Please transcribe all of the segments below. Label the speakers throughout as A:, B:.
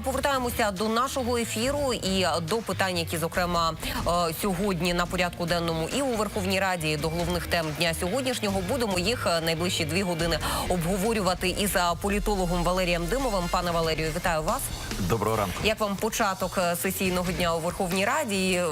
A: повертаємося до нашого ефіру і до питань, які зокрема е, сьогодні на порядку денному і у Верховній Раді і до головних тем дня сьогоднішнього. Будемо їх е, найближчі дві години обговорювати із е, політологом Валерієм Димовим. Пане Валерію, вітаю вас.
B: Доброго ранку.
A: Як вам початок сесійного дня у Верховній Раді? І,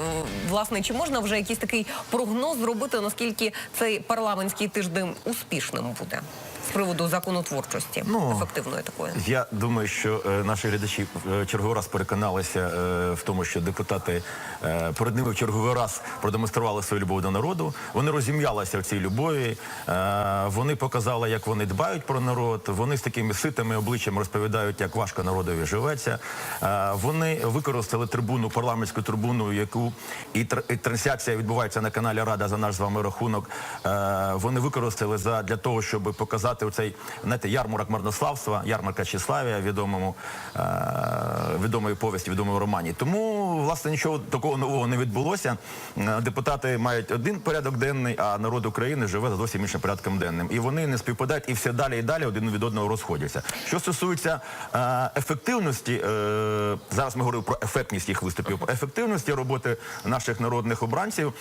A: власне, чи можна вже якийсь такий прогноз зробити, наскільки цей парламентський тиждень успішним буде з приводу законотворчості
B: Ну,
A: ефективної такої?
B: Я думаю, що е, наші глядачі е, черговий раз переконалися е, в тому, що депутати е, перед ними в черговий раз продемонстрували свою любов до народу. Вони розім'ялися в цій любові. Е, вони показали, як вони дбають про народ. Вони з такими ситими обличчями розповідають, як важко народові живеться. Е, вони використали трибуну, парламентську трибуну, яку і, тр- і трансляція відбувається на каналі Рада за наш з вами рахунок. Е, вони використали за для того, щоб показати оцей знаєте, ярмарок марнославства, ярмарка Числавія, відомому е, відомої повісті, відомому романі. Тому власне нічого такого нового не відбулося. Е, Депутати мають один порядок денний, а народ України живе за зовсім іншим порядком денним. І вони не співпадають і все далі і далі один від одного розходяться. Що стосується е, ефективності, е, зараз ми говоримо про ефектність їх виступів, про ефективності роботи наших народних обранців,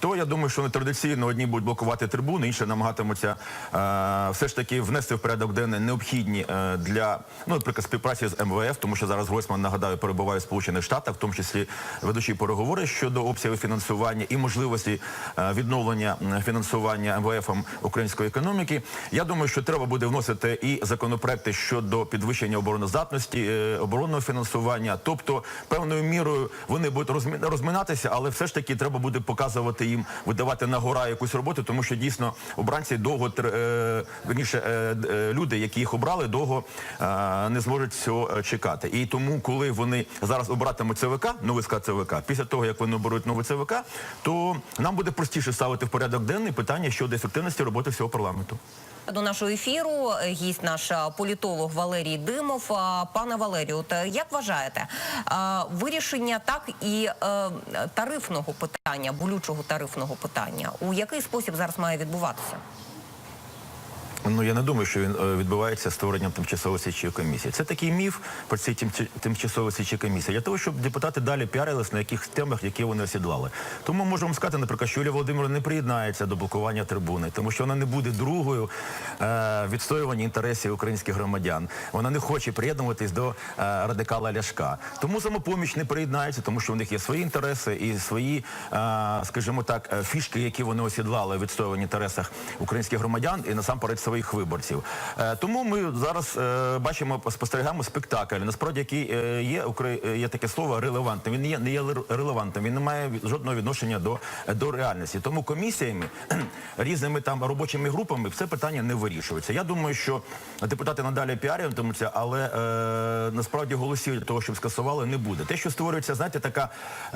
B: то я думаю, що вони традиційно одні будуть блокувати трибуни, інші намагатимуться е, все ж таки внести в порядок денний необхідні е, для ну, наприклад, співпраці з МВФ, тому що зараз Гройсман, нагадаю, перебуває в Сполучених Штатах, в тому числі ведучі переговори щодо обсягу фінансування і можливості е, відновлення фінансування МВФом української економіки. Я думаю, що треба буде вносити і законопроекти щодо підвищення обороноздатності, е, оборонного фінансування. Тобто, певною мірою вони будуть розминатися, але все ж таки треба буде показувати їм, видавати на гора якусь роботу, тому що дійсно обранці довго е, верніше, е, е, люди, які їх обрали, довго е, не зможуть цього чекати. І тому, коли вони зараз обиратимуть ЦВК, новий склад ЦВК, після того як вони оберуть новий ЦВК, то нам буде простіше ставити в порядок денний питання щодо ефективності роботи всього парламенту.
A: До нашого ефіру гість наш політолог Валерій Димов. Пане Валерію, е, як вважаєте, вирішення так і тарифного питання, болючого тарифного питання, у який спосіб зараз має відбуватися?
B: Ну я не думаю, що він е, відбувається створенням тимчасової слідчої комісії. Це такий міф про ці тимчасові слідчі комісії для того, щоб депутати далі піарились на яких темах, які вони осідлали. Тому можемо сказати, наприклад, що Юлія Володимирівна не приєднається до блокування трибуни, тому що вона не буде другою е, відстоювання інтересів українських громадян. Вона не хоче приєднуватись до е, радикала Ляшка. Тому самопоміч не приєднається, тому що у них є свої інтереси і свої, е, скажімо так, е, фішки, які вони осідлали в інтересах українських громадян і насамперед своїх виборців. Е, Тому ми зараз е, бачимо, спостерігаємо спектакль. Насправді, який е, є є таке слово релевантним. Він не є релевантним. Він не має жодного відношення до, до реальності. Тому комісіями різними там робочими групами це питання не вирішується. Я думаю, що депутати надалі піарюватимуться, але насправді голосів для того, щоб скасували, не буде. Те, що створюється, знаєте, така,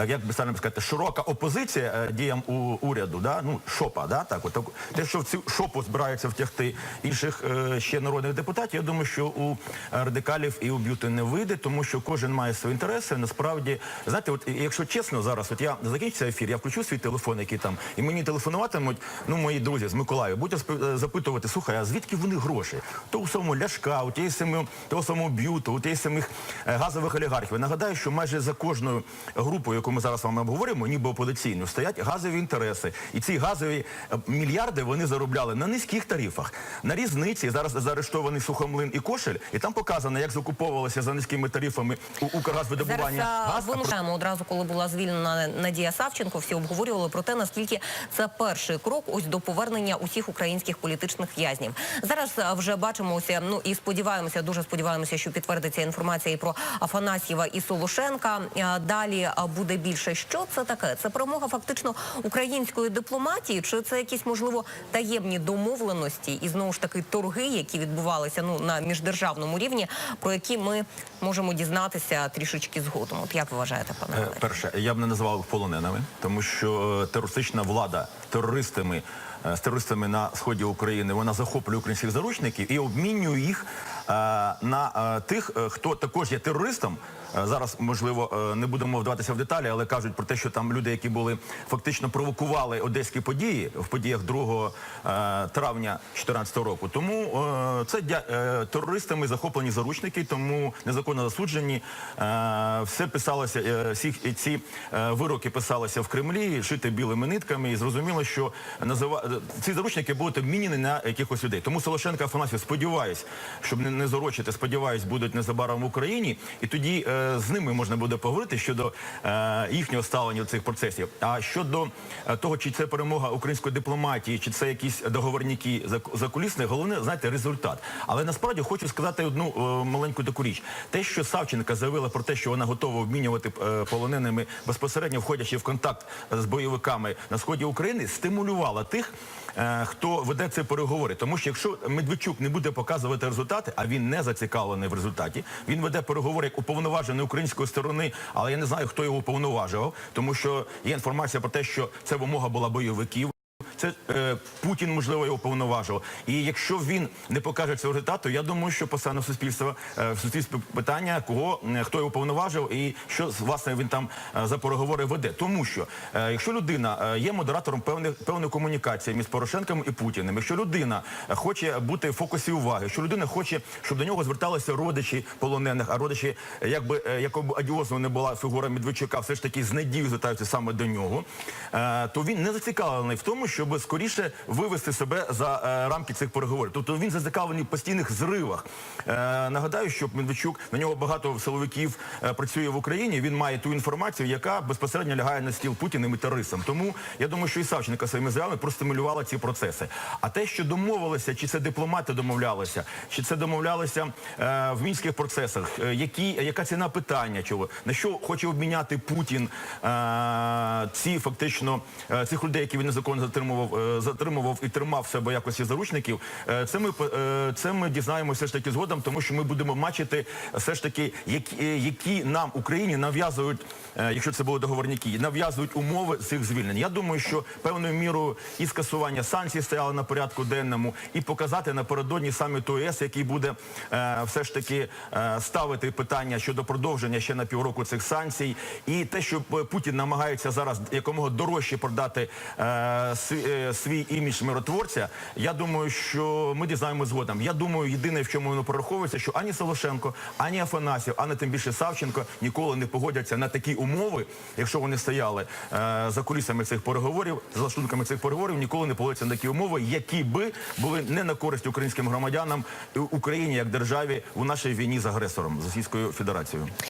B: як би саме сказати, широка опозиція діям у уряду, да? ну шопа, да? так, от, те, що в цю шопу збираються втягти інших е, ще народних депутатів, я думаю, що у радикалів і у б'юти не вийде, тому що кожен має свої інтереси. Насправді, знаєте, от якщо чесно, зараз от я закінчиться ефір, я включу свій телефон, який там, і мені телефонуватимуть, ну мої друзі з Миколаєва, будуть е, запитувати, слухай, а звідки вони гроші? То у самому Ляшка, у тієї самої, того самого б'юту, у тієї самих е, газових олігархів. Нагадаю, що майже за кожною групою, яку ми зараз вами обговорюємо, ніби опозиційною, стоять газові інтереси. І ці газові мільярди вони заробляли на низьких тарифах, на різниці. Зараз заарештований Сухомлин і Кошель, і там показано, як закуповувалося за низькими тарифами у
A: Зараз
B: Укргазвидобування
A: а,
B: газ.
A: вимушаємо одразу, коли була звільнена Надія Савченко, всі обговорювали про те, наскільки це перший крок ось до повернення усіх українських політичних в'язнів. Зараз вже бачимося, ну і сподіваємося, дуже сподіваємося, що підтвердиться інформація і про Афанасьєва і Солошенка. Далі буде більше. Що це таке? Це перемога фактично української дипломатії, чи це якісь можливо таємні домовленості і знову ж таки торги, які відбувалися ну на міждержавному рівні, про які ми можемо дізнатися трішечки згодом. От як ви вважаєте, пане
B: Е, Перше, я б не називав їх полоненими, тому що е, терористична влада терористами е, з терористами на сході України, вона захоплює українських заручників і обмінює їх на е, тих, е, хто також є терористом. Е, Зараз можливо е, не будемо вдаватися в деталі, але кажуть про те, що там люди, які були фактично провокували одеські події в подіях 2 е, травня 2014 року. Тому е, це е, терористами захоплені заручники, тому незаконно засуджені. Е, Все писалося, е, всі ці е, вироки писалися в Кремлі, шити білими нитками, і зрозуміло, що назива... е, ці заручники будуть обмінені на якихось людей. Тому Солошенка Афанасів, сподіваюсь, щоб не, не зорочити, сподіваюсь, будуть незабаром в Україні, і тоді е, з ними можна буде поговорити щодо е, їхнього ставлення цих процесів. А щодо е, того, чи це перемога української дипломатії, чи це якісь договорники зак- закулісні, головне, знаєте, результат. Але насправді хочу сказати одну е, маленьку таку річ. Те, що Савченка заявила про те, що вона готова обмінювати е, полоненими безпосередньо входячи в контакт з бойовиками на сході України, стимулювала тих, е, хто веде ці переговори. Тому що якщо Медведчук не буде показувати результати, а він не зацікавлений в результаті, він веде переговори як уповноважений української сторони, але я не знаю, хто його уповноважував, тому що є інформація про те, що це вимога була бойовиків. Це е, Путін можливо його повноважив. І якщо він не покаже цього результату, я думаю, що постане суспільство е, в суспільстві питання, кого е, хто його повноважив і що власне він там е, за переговори веде. Тому що е, якщо людина е, є модератором певних певної комунікації між Порошенком і Путіним, якщо людина е, хоче бути в фокусі уваги, якщо людина хоче, щоб до нього зверталися родичі полонених, а родичі, е, якби е, якоби адіозно не була фігура Медведчука, все ж таки з надією звертаються саме до нього, е, то він не зацікавлений в тому, щоб скоріше вивести себе за е, рамки цих переговорів. Тобто він зацікавлений в постійних зривах. Е, Нагадаю, що Медведчук на нього багато силовиків е, працює в Україні. Він має ту інформацію, яка безпосередньо лягає на стіл Путіним і терористам. Тому я думаю, що і Савченко своїми заявами простимулювала ці процеси. А те, що домовилися, чи це дипломати домовлялися, чи це домовлялися в мінських процесах, які яка ціна питання, чого на що хоче обміняти Путін ці фактично цих людей, які він незаконно затримував, е, затримував і тримав себе якості заручників. Е, це ми е, це ми дізнаємося ж таки згодом, тому що ми будемо бачити все ж таки, які, які нам Україні нав'язують, якщо це були договорники, нав'язують умови цих звільнень. Я думаю, що певною мірою і скасування санкцій стояло на порядку денному, і показати напередодні саміту ЄС, який буде все ж таки ставити питання щодо продовження ще на півроку цих санкцій, і те, що Путін намагається зараз якомога дорожче продати свій, е, імідж миротворця. Я думаю, що ми дізнаємося згодом. Я думаю, єдине, в чому воно прораховується, що ані Солошенко, ані Афанасів, ані тим більше Савченко ніколи не погодяться на такі умови, якщо вони стояли е, за кулісами цих переговорів, за лаштунками цих переговорів, ніколи не погодяться на такі умови, які би були не на користь українським громадянам Україні як державі у нашій війні з агресором з Російською Федерацією.